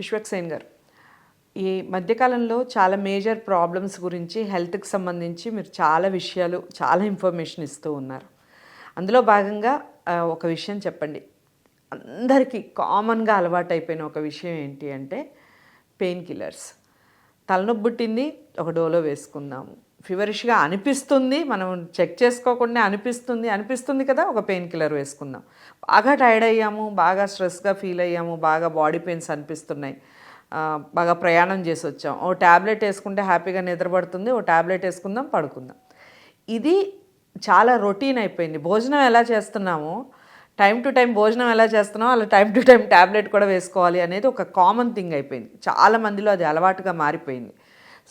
విశ్వక్సేన్ గారు. ఈ మధ్యకాలంలో చాలా మేజర్ ప్రాబ్లమ్స్ గురించి హెల్త్కి సంబంధించి మీరు చాలా విషయాలు చాలా ఇన్ఫర్మేషన్ ఇస్తూ ఉన్నారు. అందులో భాగంగా ఒక విషయం చెప్పండి. అందరికీ కామన్గా అలవాటైపోయిన ఒక విషయం ఏంటి అంటే పెయిన్ కిల్లర్స్. తలనొప్పి పుట్టింది ఒక డోలో వేసుకుందాము. ఫీవరిష్గా అనిపిస్తుంది మనం చెక్ చేసుకోకుండా అనిపిస్తుంది అనిపిస్తుంది కదా ఒక పెయిన్ కిల్లర్ వేసుకుందాం. బాగా టైర్డ్ అయ్యాము బాగా స్ట్రెస్గా ఫీల్ అయ్యాము బాగా బాడీ పెయిన్స్ అనిపిస్తున్నాయి. బాగా ప్రయాణం చేసి వచ్చాం. ఓ ట్యాబ్లెట్ వేసుకుంటే హ్యాపీగా నిద్రపడుతుంది ఓ ట్యాబ్లెట్ వేసుకుందాం పడుకుందాం. ఇది చాలా రొటీన్ అయిపోయింది. భోజనం ఎలా చేస్తున్నామో? టైం టు టైం భోజనం ఎలా చేస్తున్నామో అలా టైం టు టైం ట్యాబ్లెట్ కూడా వేసుకోవాలి అనేది ఒక కామన్ థింగ్ అయిపోయింది. చాలా మందిలో అది అలవాటుగా మారిపోయింది.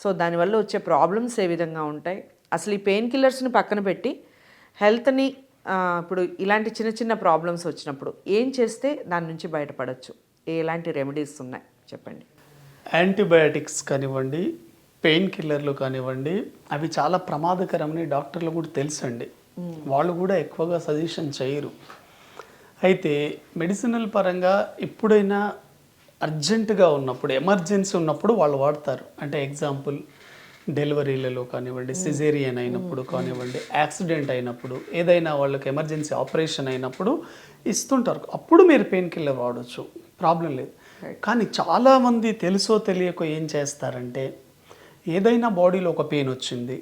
సో దానివల్ల వచ్చే ప్రాబ్లమ్స్ ఏ విధంగా ఉంటాయి? అసలు ఈ పెయిన్ కిల్లర్స్ని పక్కన పెట్టి హెల్త్ని ఇప్పుడు ఇలాంటి చిన్న చిన్న ప్రాబ్లమ్స్ వచ్చినప్పుడు ఏం చేస్తే దాని నుంచి బయటపడవచ్చు ఎలాంటి రెమెడీస్ ఉన్నాయి? చెప్పండి. యాంటీబయాటిక్స్ కానివ్వండి పెయిన్ కిల్లర్లు కానివ్వండి అవి చాలా ప్రమాదకరమని డాక్టర్లు కూడా తెలుసండి. వాళ్ళు కూడా ఎక్కువగా సజెషన్ చేయరు. అయితే మెడిసినల్ పరంగా ఎప్పుడైనా అర్జెంటుగా ఉన్నప్పుడు ఎమర్జెన్సీ ఉన్నప్పుడు వాళ్ళు వాడతారు. అంటే ఎగ్జాంపుల్ డెలివరీలలో కానివ్వండి సిజేరియన్ అయినప్పుడు కానివ్వండి యాక్సిడెంట్ అయినప్పుడు ఏదైనా వాళ్ళకి ఎమర్జెన్సీ ఆపరేషన్ అయినప్పుడు ఇస్తుంటారు. అప్పుడు మీరు పెయిన్ కిల్లర్ వాడచ్చు. ప్రాబ్లం లేదు. కానీ చాలామంది తెలుసో తెలియకో ఏం చేస్తారంటే ఏదైనా బాడీలో ఒక పెయిన్ వచ్చింది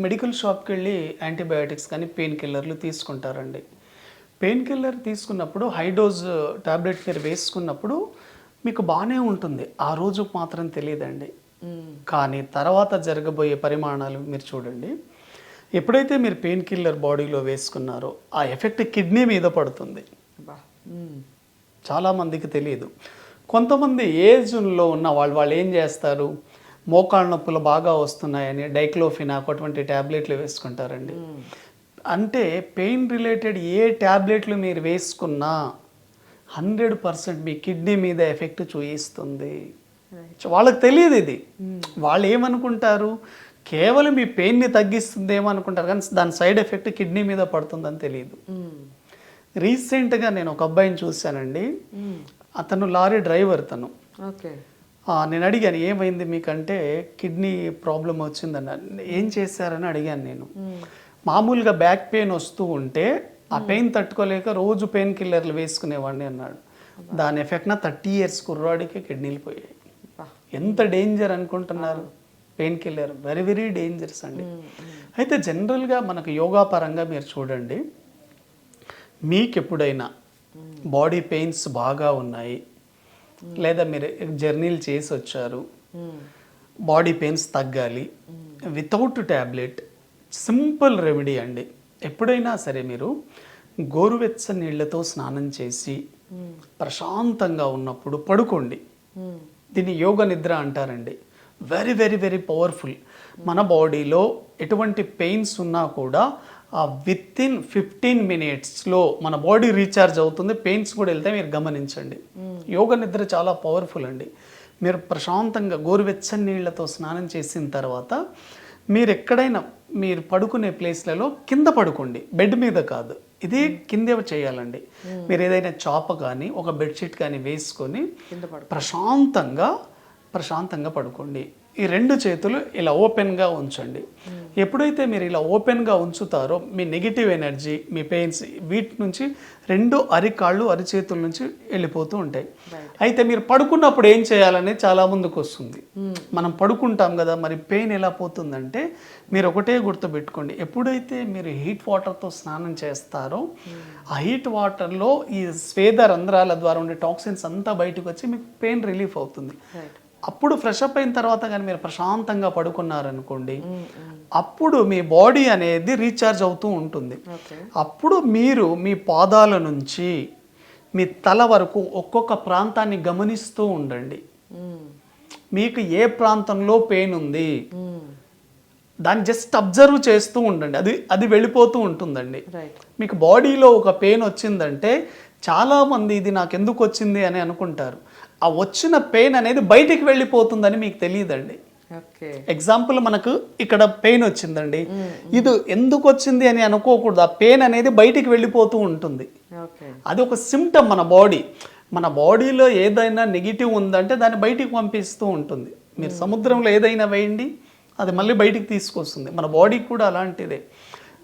మెడికల్ షాప్కి వెళ్ళి యాంటీబయాటిక్స్ కానీ పెయిన్ కిల్లర్లు తీసుకుంటారండి. పెయిన్ కిల్లర్ తీసుకున్నప్పుడు హై డోస్ టాబ్లెట్ మీరు వేసుకున్నప్పుడు మీకు బాగానే ఉంటుంది. ఆ రోజు మాత్రం తెలియదండి. కానీ తర్వాత జరగబోయే పరిమాణాలు మీరు చూడండి. ఎప్పుడైతే మీరు పెయిన్ కిల్లర్ బాడీలో వేసుకున్నారో ఆ ఎఫెక్ట్ కిడ్నీ మీద పడుతుంది. చాలామందికి తెలియదు కొంతమంది ఏజ్లో ఉన్న వాళ్ళు వాళ్ళు ఏం చేస్తారు? మోకాళ్ళ నొప్పులు బాగా వస్తున్నాయని డైక్లోఫినాక్ అటువంటి ట్యాబ్లెట్లు వేసుకుంటారండి. అంటే పెయిన్ రిలేటెడ్ ఏ ట్యాబ్లెట్లు మీరు వేసుకున్నా హండ్రెడ్ పర్సెంట్ మీ కిడ్నీ మీద ఎఫెక్ట్ చూయిస్తుంది. వాళ్ళకి తెలియదు ఇది. వాళ్ళు ఏమనుకుంటారు? కేవలం మీ పెయిన్ని తగ్గిస్తుంది ఏమనుకుంటారు కానీ దాని సైడ్ ఎఫెక్ట్ కిడ్నీ మీద పడుతుందని తెలియదు. మ్మ్. రీసెంట్గా నేను ఒక అబ్బాయిని చూశానండి. అతను లారీ డ్రైవర్ తను. నేను అడిగాను ఏమైంది మీకంటే కిడ్నీ ప్రాబ్లం వచ్చిందన్న? ఏం చేశారని అడిగాను నేను. మామూలుగా బ్యాక్ పెయిన్ వస్తూ ఉంటే ఆ పెయిన్ తట్టుకోలేక రోజు పెయిన్ కిల్లర్లు వేసుకునేవాడిని అన్నాడు. దాని ఎఫెక్ట్ నా థర్టీ ఇయర్స్ కుర్రాడికి కిడ్నీలు పోయాయి. ఎంత డేంజర్ అనుకుంటున్నారు? Pain killer very very dangerous అండి. అయితే జనరల్గా మనకు యోగా పరంగా మీరు చూడండి. మీకు ఎప్పుడైనా బాడీ పెయిన్స్ బాగా ఉన్నాయి? లేదా మీరు జర్నీలు చేసి వచ్చారు. బాడీ పెయిన్స్ తగ్గాలి? వితౌట్ ట్యాబ్లెట్ సింపుల్ రెమెడీ అండి. ఎప్పుడైనా సరే మీరు గోరువెచ్చ నీళ్ళతో స్నానం చేసి ప్రశాంతంగా ఉన్నప్పుడు పడుకోండి. దీన్ని యోగ నిద్ర అంటారండి. వెరీ వెరీ వెరీ పవర్ఫుల్ మన బాడీలో ఎటువంటి పెయిన్స్ ఉన్నా కూడా విత్ ఇన్ ఫిఫ్టీన్ మినిట్స్లో మన బాడీ రీఛార్జ్ అవుతుంది. పెయిన్స్ కూడా వెళ్తే మీరు గమనించండి. యోగ నిద్ర చాలా పవర్ఫుల్ అండి. మీరు ప్రశాంతంగా గోరువెచ్చని నీళ్ళతో స్నానం చేసిన తర్వాత మీరు ఎక్కడైనా మీరు పడుకునే ప్లేస్లలో కింద పడుకోండి. బెడ్ మీద కాదు. ఇది కిందే చేయాలండి. మీరు ఏదైనా చాప కానీ ఒక బెడ్షీట్ కానీ వేసుకొని ప్రశాంతంగా ప్రశాంతంగా పడుకోండి. ఈ రెండు చేతులు ఇలా ఓపెన్గా ఉంచండి. ఎప్పుడైతే మీరు ఇలా ఓపెన్గా ఉంచుతారో మీ నెగిటివ్ ఎనర్జీ మీ పెయిన్స్ వీటి నుంచి రెండు అరికాళ్ళు అరిచేతుల నుంచి వెళ్ళిపోతూ ఉంటాయి. అయితే మీరు పడుకున్నప్పుడు ఏం చేయాలనేది చాలా ముందుకు వస్తుంది మనం పడుకుంటాం కదా మరి పెయిన్ ఎలా పోతుందంటే మీరు ఒకటే గుర్తుపెట్టుకోండి. ఎప్పుడైతే మీరు హీట్ వాటర్తో స్నానం చేస్తారో ఆ హీట్ వాటర్లో ఈ స్వేద రంధ్రాల ద్వారా ఉండే టాక్సిన్స్ అంతా బయటకు వచ్చి మీకు పెయిన్ రిలీఫ్ అవుతుంది. అప్పుడు ఫ్రెష్ అప్ అయిన తర్వాత కానీ మీరు ప్రశాంతంగా పడుకున్నారనుకోండి అప్పుడు మీ బాడీ అనేది రీఛార్జ్ అవుతూ ఉంటుంది. అప్పుడు మీరు మీ పాదాల నుంచి మీ తల వరకు ఒక్కొక్క ప్రాంతాన్ని గమనిస్తూ ఉండండి. మీకు ఏ ప్రాంతంలో పెయిన్ ఉంది. దాన్ని జస్ట్ అబ్జర్వ్ చేస్తూ ఉండండి. అది అది వెళ్ళిపోతూ ఉంటుందండి. మీకు బాడీలో ఒక పెయిన్ వచ్చిందంటే చాలామంది ఇది నాకు ఎందుకు వచ్చింది అని అనుకుంటారు. ఆ వచ్చిన పెయిన్ అనేది బయటికి వెళ్ళిపోతుందని మీకు తెలియదండి. ఎగ్జాంపుల్ మనకు ఇక్కడ పెయిన్ వచ్చిందండి. ఇది ఎందుకు వచ్చింది అని అనుకోకూడదు. ఆ పెయిన్ అనేది బయటికి వెళ్ళిపోతూ ఉంటుంది. అది ఒక సిమ్టమ్ మన బాడీ మన బాడీలో ఏదైనా నెగిటివ్ ఉందంటే దాన్ని బయటికి పంపిస్తూ ఉంటుంది. మీరు సముద్రంలో ఏదైనా వేయండి అది మళ్ళీ బయటికి తీసుకొస్తుంది. మన బాడీ కూడా అలాంటిదే.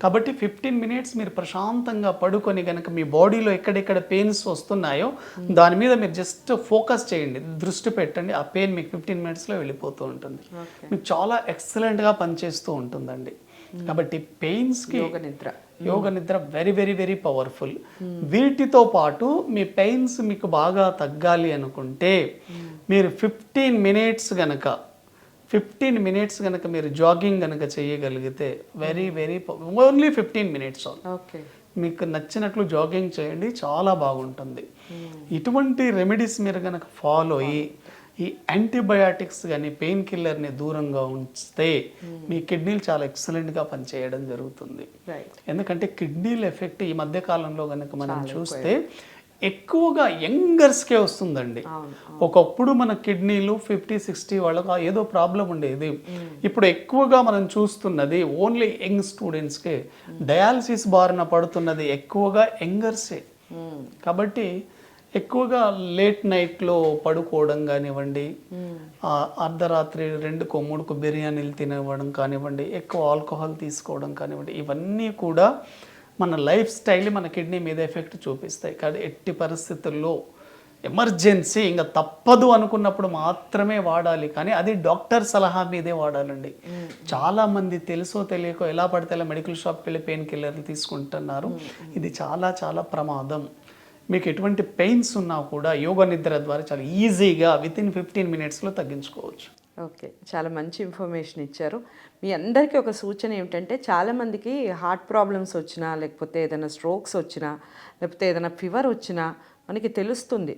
కాబట్టి ఫిఫ్టీన్ మినిట్స్ మీరు ప్రశాంతంగా పడుకొని కనుక మీ బాడీలో ఎక్కడెక్కడ పెయిన్స్ వస్తున్నాయో దాని మీద మీరు జస్ట్ ఫోకస్ చేయండి దృష్టి పెట్టండి ఆ పెయిన్ మీకు ఫిఫ్టీన్ మినిట్స్లో వెళ్ళిపోతూ ఉంటుంది. మీకు చాలా ఎక్సలెంట్గా పనిచేస్తూ ఉంటుందండి. కాబట్టి పెయిన్స్కి యోగ నిద్ర. యోగ నిద్ర వెరీ వెరీ వెరీ పవర్ఫుల్ వీటితో పాటు మీ పెయిన్స్ మీకు బాగా తగ్గాలి అనుకుంటే మీరు ఫిఫ్టీన్ మినిట్స్ గనక ఫిఫ్టీన్ మినిట్స్ కనుక మీరు జాగింగ్ కనుక చేయగలిగితే very very only fifteen minutes okay మీకు నచ్చినట్లు జాగింగ్ చేయండి చాలా బాగుంటుంది. ఇటువంటి రెమెడీస్ మీరు కనుక ఫాలో అయ్యి ఈ యాంటీబయాటిక్స్ కానీ పెయిన్ కిల్లర్ని దూరంగా ఉంచితే మీ కిడ్నీలు చాలా ఎక్సలెంట్గా పనిచేయడం జరుగుతుంది. ఎందుకంటే కిడ్నీల ఎఫెక్ట్ ఈ మధ్య కాలంలో కనుక మనం చూస్తే ఎక్కువగా యంగర్స్కే వస్తుందండి. ఒకప్పుడు మన కిడ్నీలు ఫిఫ్టీ సిక్స్టీ వాళ్ళకి ఏదో ప్రాబ్లం ఉండేది. ఇప్పుడు ఎక్కువగా మనం చూస్తున్నది ఓన్లీ యంగ్ స్టూడెంట్స్కే. డయాలసిస్ బారిన పడుతున్నది ఎక్కువగా యంగర్సే కాబట్టి ఎక్కువగా లేట్ నైట్లో పడుకోవడం కానివ్వండి అర్ధరాత్రి రెండుకో మూడుకో బిర్యానీలు తినవ్వడం కానివ్వండి ఎక్కువ ఆల్కహాల్ తీసుకోవడం కానివ్వండి ఇవన్నీ కూడా మన లైఫ్ స్టైల్ మన కిడ్నీ మీద ఎఫెక్ట్ చూపిస్తాయి. కానీ ఎట్టి పరిస్థితుల్లో ఎమర్జెన్సీ ఇంకా తప్పదు అనుకున్నప్పుడు మాత్రమే వాడాలి. కానీ అది డాక్టర్ సలహా మీదే వాడాలండి. చాలా మంది తెలుసో తెలియకో ఎలా పడితే అలా మెడికల్ షాప్కి వెళ్ళి పెయిన్ కిల్లర్లు తీసుకుంటున్నారు. ఇది చాలా చాలా ప్రమాదం. మీకు ఎటువంటి పెయిన్స్ ఉన్నా కూడా యోగ నిద్ర ద్వారా చాలా ఈజీగా విత్ ఇన్ ఫిఫ్టీన్ మినిట్స్లో తగ్గించుకోవచ్చు. ఓకే చాలా మంచి ఇన్ఫర్మేషన్ ఇచ్చారు. మీ అందరికీ ఒక సూచన ఏమిటంటే చాలామందికి హార్ట్ ప్రాబ్లమ్స్ వచ్చినా లేకపోతే ఏదైనా స్ట్రోక్స్ వచ్చినా లేకపోతే ఏదైనా ఫీవర్ వచ్చినా మనకి తెలుస్తుంది.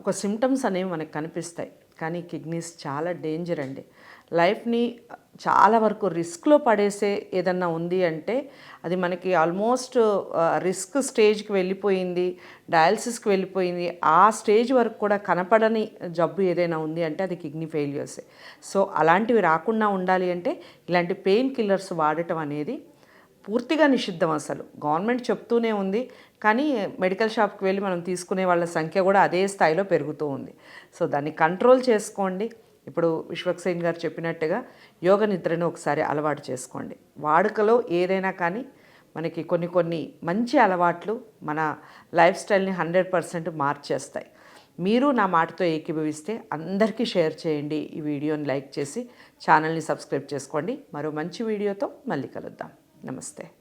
ఒక సిమ్టమ్స్ అనేవి మనకు కనిపిస్తాయి. కానీ కిడ్నీస్ చాలా డేంజర్ అండి. లైఫ్ని చాలా వరకు రిస్క్లో పడేసే ఏదన్నా ఉంది అంటే అది మనకి ఆల్మోస్ట్ రిస్క్ స్టేజ్కి వెళ్ళిపోయింది డయాలసిస్కి వెళ్ళిపోయింది. ఆ స్టేజ్ వరకు కూడా కనపడని జబ్బు ఏదైనా ఉంది అంటే అది కిడ్నీ ఫెయిల్యూర్సే. సో అలాంటివి రాకుండా ఉండాలి అంటే ఇలాంటి పెయిన్ కిల్లర్స్ వాడటం అనేది పూర్తిగా నిషిద్ధం అసలు. గవర్నమెంట్ చెప్తూనే ఉంది కానీ మెడికల్ షాప్కి వెళ్ళి మనం తీసుకునే వాళ్ళ సంఖ్య కూడా అదే స్థాయిలో పెరుగుతూ ఉంది. సో దాన్ని కంట్రోల్ చేసుకోండి. ఇప్పుడు విశ్వక్సేన్ గారు చెప్పినట్టుగా యోగ నిద్రను ఒకసారి అలవాటు చేసుకోండి. వాడుకలో ఏదైనా కానీ మనకి కొన్ని కొన్ని మంచి అలవాట్లు మన లైఫ్ స్టైల్ని హండ్రెడ్ పర్సెంట్ మార్చేస్తాయి. మీరు నా మాటతో ఏకీభవిస్తే అందరికీ షేర్ చేయండి. ఈ వీడియోని లైక్ చేసి ఛానల్ని సబ్స్క్రైబ్ చేసుకోండి. మరో మంచి వీడియోతో మళ్ళీ కలుద్దాం. నమస్తే.